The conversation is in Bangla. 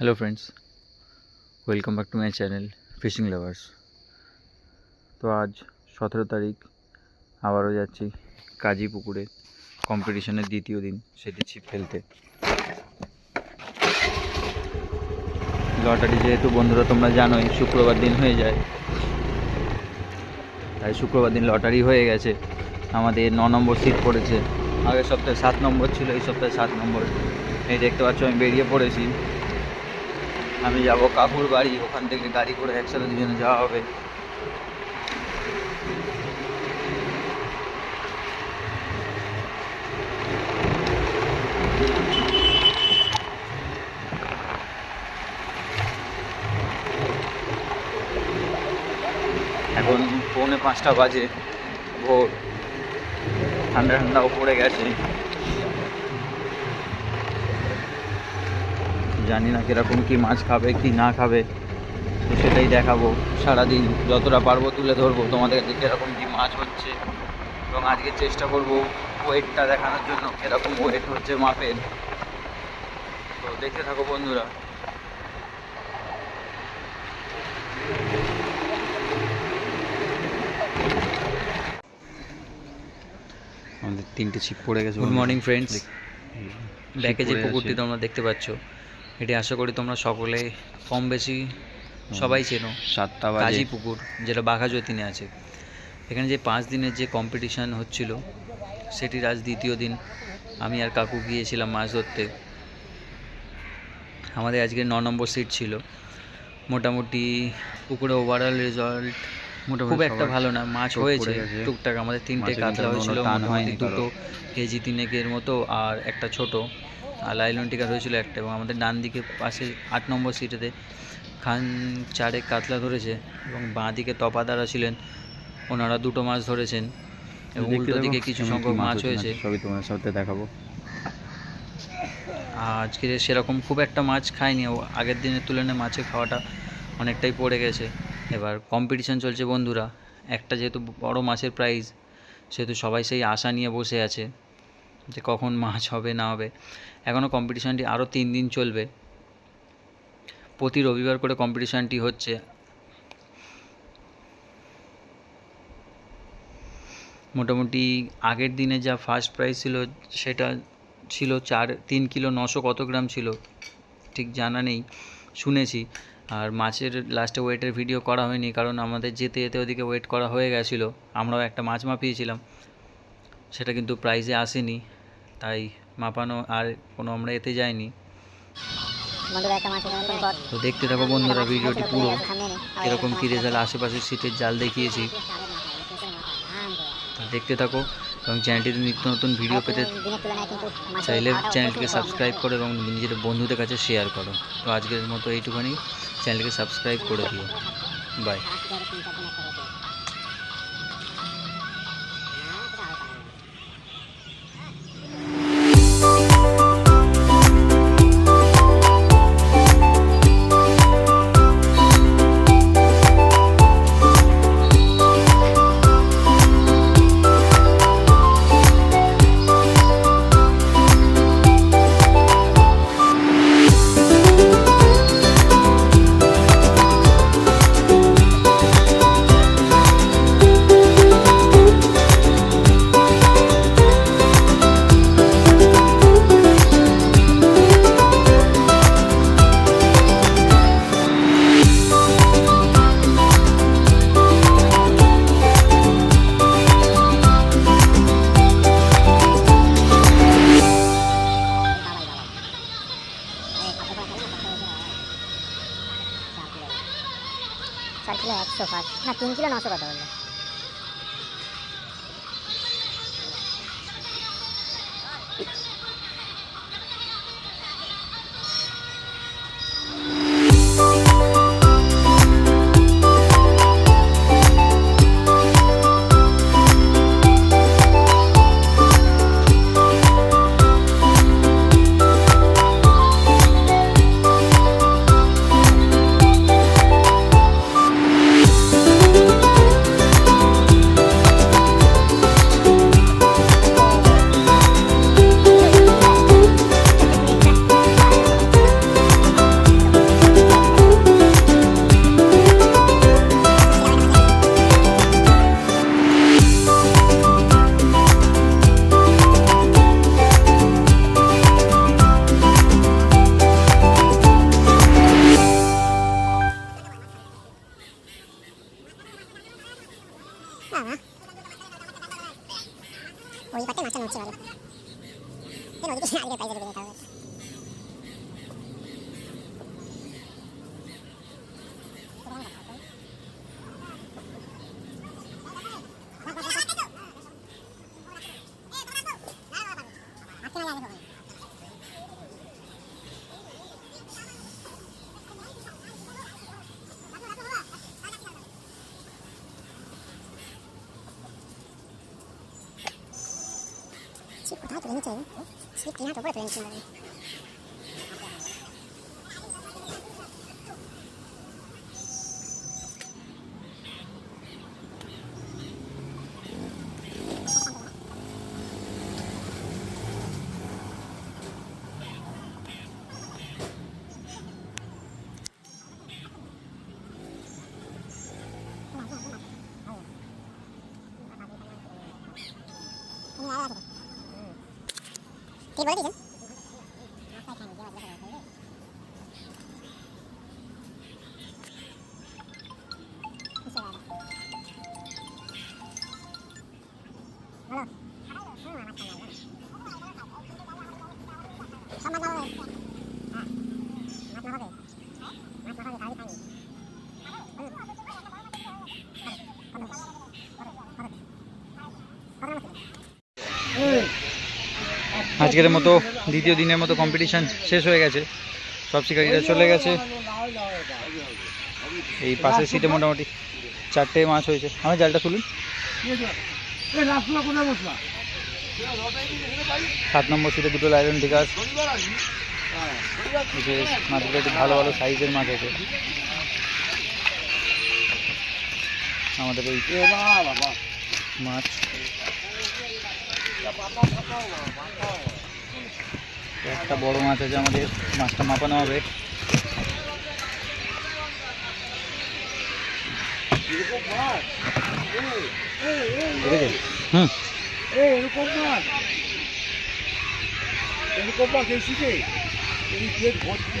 Hello friends welcome back to my channel fishing lovers তো আজ সতেরো তারিখ, আবারও যাচ্ছি কাজী পুকুরে। কম্পিটিশনের দ্বিতীয় দিন, সেটি ছিপ ফেলতে। লটারি যেহেতু, বন্ধুরা তোমরা জানোই, শুক্রবার দিন হয়ে যায়। তাই শুক্রবার দিন লটারি হয়ে গেছে। আমাদের ন নম্বর সিট পড়েছে। আগের সপ্তাহে সাত নম্বর ছিল, এই সপ্তাহে সাত নম্বর। এই দেখতে পাচ্ছ, আমি বেরিয়ে পড়েছি। আমি যাব কাকুর বাড়ি, ওখান থেকে গাড়ি করে একসাথে দুজনে যাওয়া হবে। এখন পৌনে পাঁচটা বাজে, ভোর। ঠান্ডা ঠান্ডাও পড়ে গেছে। জানি না কীরকম কি মাছ খাবে কি না খাবে। তো সেটাই দেখাবো। সারাদিন যতটা পারব তুলে ধরবো তোমাদেরকে কীরকম কি মাছ হচ্ছে। এবং আজকে চেষ্টা করব ওয়েটটা দেখানোর জন্য কীরকম ওয়েট হচ্ছে মাপের। তো দেখতে থাকো বন্ধুরা। আমাদের তিনটে ছিপ পড়ে গেছে গুড মর্নিং ফ্রেন্ডস ব্যাকে যে পুকুরটি তোমরা দেখতে পাচ্ছ। এটি আশা করি তোমরা সকলে কম বেশি সবাই চেনো। সাতটা কাজী পুকুর যেটা বাঘাযতীনে আছে। এখানে যে পাঁচ দিনের যে কম্পিটিশান হচ্ছিল সেটির আজ দ্বিতীয় দিন। আমি আর কাকু গিয়েছিলাম মাছ ধরতে। আমাদের আজকে ন নম্বর সিট ছিল। মোটামুটি পুকুরে ওভারঅল রেজাল্ট খুব একটা ভালো না মাছ হয়েছে। টুকটাক আমাদের তিনটে কাতলা হয়েছিল মোটামুটি দুটো। কেজি তিনেকের মতো আর একটা ছোট। আর লাইলন টিকার হয়েছিল একটা এবং আমাদের ডান দিকে পাশে আট নম্বর সিটেতে খান চারেক কাতলা ধরেছে এবং বাঁ দিকে তপাদারা ছিলেন। ওনারা দুটো মাছ ধরেছেন এবং উল্টো দিকে কিছু সংখ্যক মাছ হয়েছে। সবই তোমার সাথে দেখাবো। আজকে সেরকম খুব একটা মাছ খাইনি ও আগের দিনের তুলনায় মাছের খাওয়াটা অনেকটাই পড়ে গেছে। এবার কম্পিটিশন চলছে বন্ধুরা একটা যেহেতু বড় মাছের প্রাইজ সেহেতু সবাই সেই আশা নিয়ে বসে আছে। যে কখন মাছ হবে, না হবে। এখনও কম্পিটিশানটি আরও তিন দিন চলবে। প্রতি রবিবার করে কম্পিটিশানটি হচ্ছে। মোটামুটি আগের দিনে যা ফার্স্ট প্রাইজ ছিল, সেটা ছিল চার, তিন কিলো নশো কত গ্রাম ছিল? ঠিক জানা নেই। শুনেছি। আর মাছের লাস্টে ওয়েটের ভিডিও করা হয়নি, কারণ আমাদের যেতে যেতে ওদিকে ওয়েট করা হয়ে গেছিল। আমরাও একটা মাছ মাপিয়েছিলাম। সেটা কিন্তু প্রাইজে আসেনি। তাই মাপানো আর কোনো আমরা এতে যাইনি। তো দেখতে থাকো বন্ধুরা ভিডিওটি পুরো। এরকম কী রেজাল্ট আশেপাশের সিটের জাল দেখিয়েছি। তো দেখতে থাকো এবং চ্যানেলটিতে নিত্য নতুন ভিডিও পেতে চাইলে চ্যানেলটিকে সাবস্ক্রাইব করো এবং নিজের বন্ধুদের কাছে শেয়ার করো। তো আজকের মতো এইটুখানি। চ্যানেলকে সাবস্ক্রাইব করে দিও। বাই まあ。な追いバテマチャのうちわり手の力がありがたい出てくれた এই মাছটা নড়ছে ভালো এই নদীতে আজকে পাইতে দেবে তাহলে ছিপ কোথায় তুলে নিচ্ছে ছিপ তিন হাত উপরে তুলে নিচ্ছে মনে হয়। ঠিক বলে দিয়েছেন আজকের মতো দ্বিতীয় দিনের মতো কম্পিটিশান শেষ হয়ে গেছে। সব শিকারীরা চলে গেছে। এই পাশের সিটে মোটামুটি চারটে মাছ হয়েছে। আমার জালটা তুলুন। সাত নম্বর সিটে দুটো লাইলন ডিগাস মাছগুলো একটু ভালো ভালো সাইজের মাছ আছে। আমাদের ওই মাছ। একটা বড় মাছ আছে আমাদের মাছটা মাপানো হবে। হুম। এরকম মাছ। এরকম মাছ এই ভর্তি।